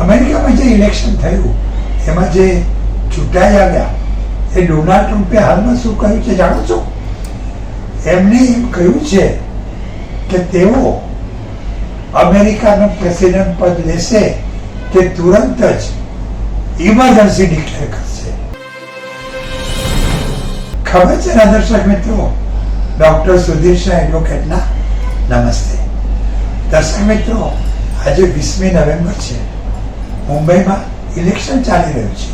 અમેરિકામાં જે ઇલેક્શન થયું, એમાં જે ચૂંટાઈ આવ્યા, એ ડોનાલ્ડ ટ્રમ્પે હાલમાં શું કહ્યું છે જાણો છો? એમને એમ કહ્યું છે કે તેઓ અમેરિકાનું પ્રેસિડેન્ટ પદ લેશે, તે તુરંત જ ઇમરજન્સી ડિક્લેર કરશે. ખબર છે ને દર્શક મિત્રો? ડોક્ટર સુધીર શાહ એડવોકેટના નમસ્તે. દર્શક મિત્રો, આજે વીસમી નવેમ્બર છે. મુંબઈમાં ઇલેક્શન ચાલી રહ્યું છે.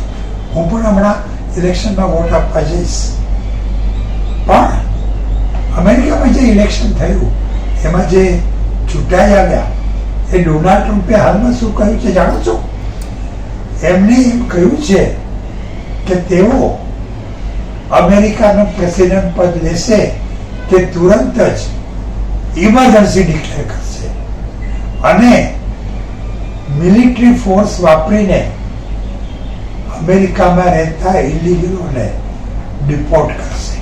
હું પણ હમણાં ઇલેક્શનમાં વોટ આપવા જઈશ. પણ અમેરિકામાં જે ઇલેક્શન થયું, એમાં જે ચૂંટાઈ આવ્યા, એ ડોનાલ્ડ ટ્રમ્પે હાલમાં શું કહ્યું છે જાણો છો? એમને એમ કહ્યું છે કે તેઓ અમેરિકાનો પ્રેસિડન્ટ પદ લેશે, તે તુરંત જ ઇમરજન્સી ડિક્લેર કરશે. અને મિલિટરી ફોર્સ વાપરીને અમેરિકામાં રહેતા ઇલિગલોને ડિપોર્ટ કરશે.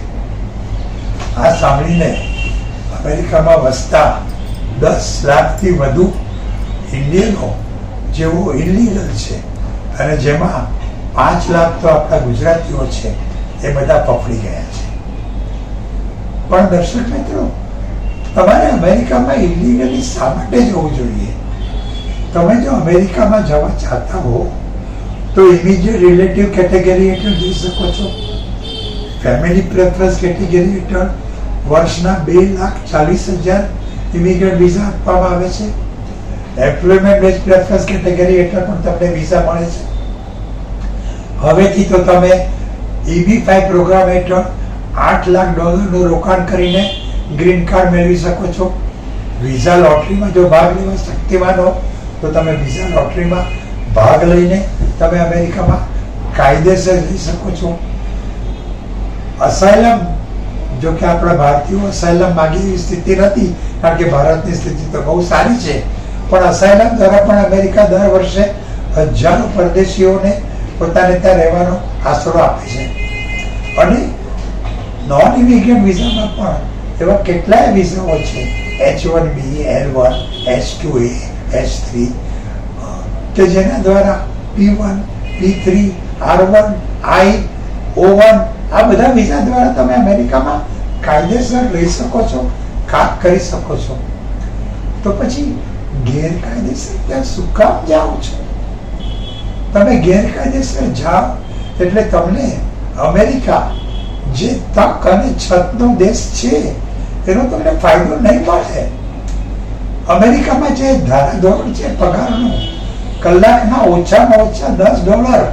આ સાંભળીને અમેરિકામાં વસતા દસ લાખથી વધુ ઇન્ડિયનો જેઓ ઇલીગલ છે અને જેમાં પાંચ લાખ તો આપણા ગુજરાતીઓ છે, એ બધા પકડી ગયા છે. પણ દર્શક મિત્રો, તમારે અમેરિકામાં ઇલીગલી શા માટે જવું જોઈએ? તમે જો અમેરિકામાં જવા ચાહતા હો, તો ઇમિડિયેટ રિલેટિવ કેટેગરી હેઠળ જઈ શકો છો. ફેમિલી પ્રેફરન્સ કેટેગરી હેઠળ વર્ષના બે લાખ ચાલીસ હજાર ઇમિગ્રન્ટ વિઝા આપવામાં આવે છે. એમ્પ્લોયમેન્ટ બેઝ પ્રેફરન્સ કેટેગરી હેઠળ પણ તમને વિઝા મળે છે. હવેથી તો તમે ઈબી ફાઈવ પ્રોગ્રામ હેઠળ આઠ લાખ ડોલરનું રોકાણ કરીને ગ્રીન કાર્ડ મેળવી શકો છો. વિઝા લોટરીમાં જો ભાગ લેવા શક્તિમાન તો તમે વિઝા લોટરીમાં ભાગ લઈને તમે અમેરિકામાં કાયદેસર જઈ શકો છો. અસાયલમ જો કે આપણા ભારતીયો અસાયલમ માગી એવી સ્થિતિ નથી, કારણ કે ભારતની સ્થિતિ તો બહુ સારી છે. પણ અસાયલમ દ્વારા પણ અમેરિકા દર વર્ષે હજારો પરદેશીઓને પોતાને ત્યાં રહેવાનો આશરો આપે છે. અને નોન ઇમિગ્રન્ટ વિઝામાં પણ એવા કેટલાય વિઝાઓ છે. H one B L one H two A H three કે જેના દ્વારા P one P three R one I O one આ બધા વિઝા દ્વારા તમે અમેરિકામાં કાયદેસર લઈ શકો છો, કામ કરી શકો છો. તો પછી ગેરકાયદેસર ત્યાં શું કામ જાઓ છો? તમે ગેરકાયદેસર જાઓ, એટલે તમને અમેરિકા જે તક અને છતનો દેશ છે, એનો તમને ફાયદો નહીં મળે. અમેરિકામાં જે ધારાધોરણ છે પગારનું કલાકના ઓછામાં ઓછા દસ ડોલર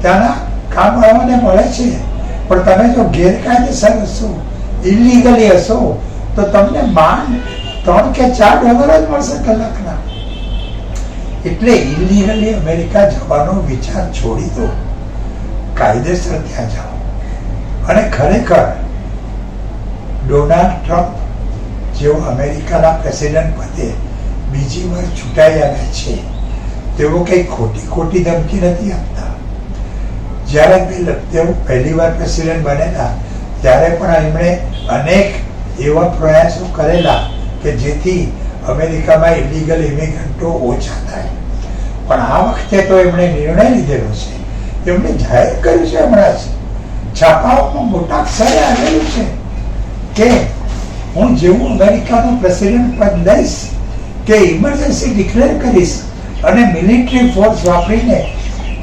ત્યાંના કામવાળાને મળે છે. પણ તમે જો ગેરકાયદેસર હશો ઇલીગલી હશો, તો તમને માંડ ત્રણ કે ચાર ડોલર જ મળશે કલાકના. એટલે ઇલીગલી અમેરિકા જવાનો વિચાર છોડી દો. કાયદેસર ત્યાં જાઓ. અને ખરેખર ડોનાલ્ડ ટ્રમ્પ જેઓ અમેરિકાના પ્રેસિડન્ટ પદે બીજી વાર ચૂંટાઈ આવ્યા છે, તેઓ કંઈ ખોટી ખોટી ધમકી નથી આપતા. જ્યારે તેઓ પહેલી વાર પ્રેસિડેન્ટ બનેલા, ત્યારે પણ એમણે અનેક એવા પ્રયાસો કરેલા કે જેથી અમેરિકામાં ઇલીગલ ઇમિગ્રન્ટો ઓછા થાય. પણ આ વખતે તો એમણે નિર્ણય લીધેલો છે. એમણે જાહેર કર્યું છે હમણાં છાપાઓમાં મોટા અક્ષરે આવેલું છે કે હું જેવું અમેરિકાનો પ્રેસિડેન્ટ પદ લઈશ કે ઇમરજન્સી ડિક્લેર કરીશ અને મિલિટરી ફોર્સ વાપરીને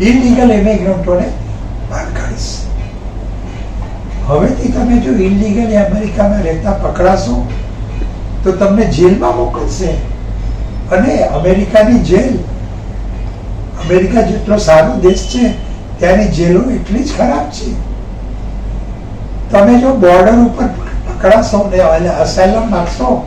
ઇલીગલ ઇમિગ્રન્ટોને બહાર કાઢીશ હવેથી તમે જો ઇલીગલ અમેરિકામાં રહેતા પકડાશો તો તમને જેલમાં મોકલશે અને અમેરિકાની જેલ અમેરિકા જેટલો સારો દેશ છે ત્યાંની જેલો એટલી જ ખરાબ છે તમે જો બોર્ડર ઉપર પકડાશો ને અસાયલમ માંગશો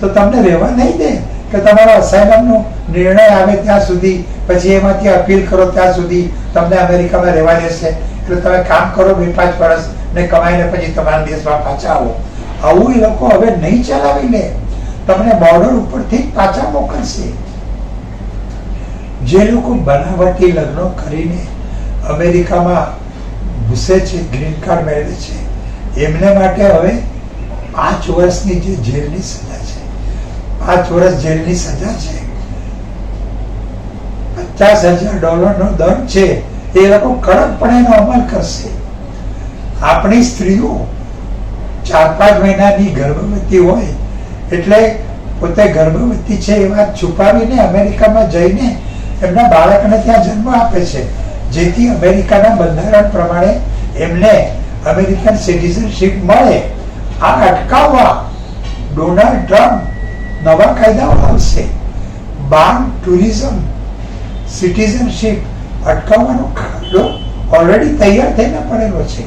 તો તમને રહેવા નહીં દે કે તમારો અસાયલમનો નિર્ણય આવે ત્યાં સુધી, પછી એમાંથી અપીલ કરો ત્યાં સુધી તમને અમેરિકામાં રહેવા દેશે. એટલે તમે કામ કરો બે પાંચ વર્ષ ને કમાઈને પછી તમારા દેશમાં પાછા આવો. આવું એ લોકો હવે નહીં ચલાવી લે તમને બોર્ડર ઉપરથી પાછા મોકલશે. જે લોકો બનાવટી લગ્નો કરીને અમેરિકામાં ઘૂસે છે ગ્રીન કાર્ડ મેળવે છે, એમને માટે હવે પાંચ વર્ષની જે જેલની સજા છે. પાંચ વર્ષ જેલની સજા છે. પચાસ હજાર ડોલરનો દંડ છે. એ લોકો કડકપણે એનો અમલ કરશે. આપણી સ્ત્રીઓ ચાર પાંચ મહિનાની ગર્ભવતી હોય, એટલે પોતે ગર્ભવતી છે એ વાત છુપાવીને અમેરિકામાં જઈને એમના બાળકને ત્યાં જન્મ આપે છે. જેથી અમેરિકાના બંધારણ પ્રમાણે એમને અમેરિકન સિટીઝનશીપ મળે. આ અટકાવવા ડોનાલ્ડ ટ્રમ્પ નવા કાયદાઓ લાવશે. બાર ટુરિઝમ, સિટીઝનશીપ અટકાવવાનો કાયદો ઓલરેડી તૈયાર થઈને પડેલો છે.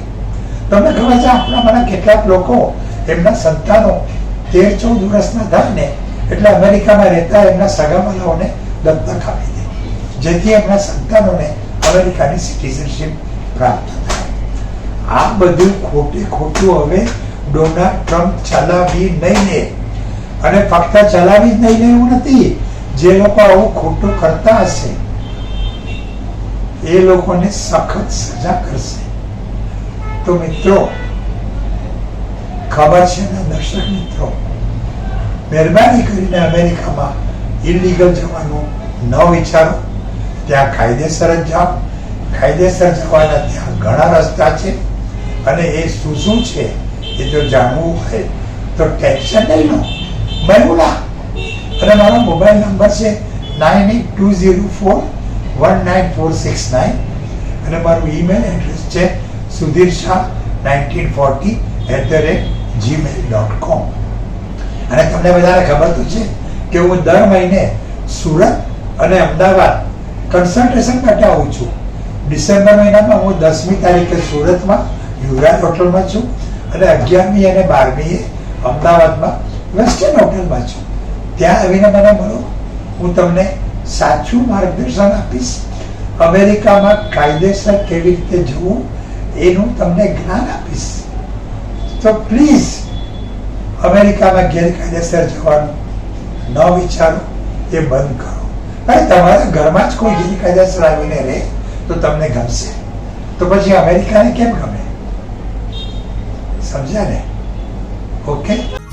તમને ખબર છે આપણામાંના કેટલાક લોકો એમના સંતાનો તેર ચૌદ વર્ષના થાય એટલે અમેરિકામાં રહેતા એમના સગાવાલાઓને દત્તક આપી દે. જેથી એમના સંતાનોને અમેરિકાની સિટીઝનશીપ પ્રાપ્ત થાય. આ બધું ખોટે ખોટું હવે ડોનાલ્ડ ટ્રમ્પ ચલાવી નહીં લે. અને ફક્ત ચલાવી જ નહીં લે એવું નથી. જે લોકો આવું ખોટું કરતા હશે, એ લોકોને સખત સજા કરશે. તો મિત્રો, ખબર છે ને દર્શક મિત્રો, મહેરબાની કરીને અમેરિકામાં ઇલીગલ જવાનું ન વિચારો. ત્યાં કાયદેસર જ જાઓ. કાયદેસર જવાના ત્યાં ઘણા રસ્તા છે. અને એ શું શું છે? એ જો જાણવું હોય તો ટેન્શન નહીં લો. મહેમુલા અને મારો મોબાઈલ નંબર છે nine eight two zero four one nine four six nine અને મારું ઈમેલ એડ્રેસ છે Sudhir Shah nineteen forty at the rate Gmail dot com અને તમને બધાને ખબર તો છે કે હું દર મહિને સુરત અને અમદાવાદ કન્સલ્ટેશન માટે આવું છું. ડિસેમ્બર મહિનામાં હું દસમી તારીખે સુરતમાં યુવરાજ હોટલમાં છું. અને અગિયારમી અને બારમીએ અમદાવાદમાં વેસ્ટર્ન હોટલમાં છું. ત્યાં આવીને મને મળો હું તમને સાચું માર્ગદર્શન આપીશ. અમેરિકામાં કાયદેસર કેવી રીતે જવું એનું તમને જ્ઞાન આપીશ. તો પ્લીઝ અમેરિકામાં ગેરકાયદેસર જવાનું ન વિચારો, એ બંધ કરો. ભાઈ, તમારા ઘરમાં જ કોઈ ગેરકાયદેસર આવીને રહે તો તમને ગમશે. તો પછી અમેરિકાને કેમ ગમે? Sabe, né? Ok?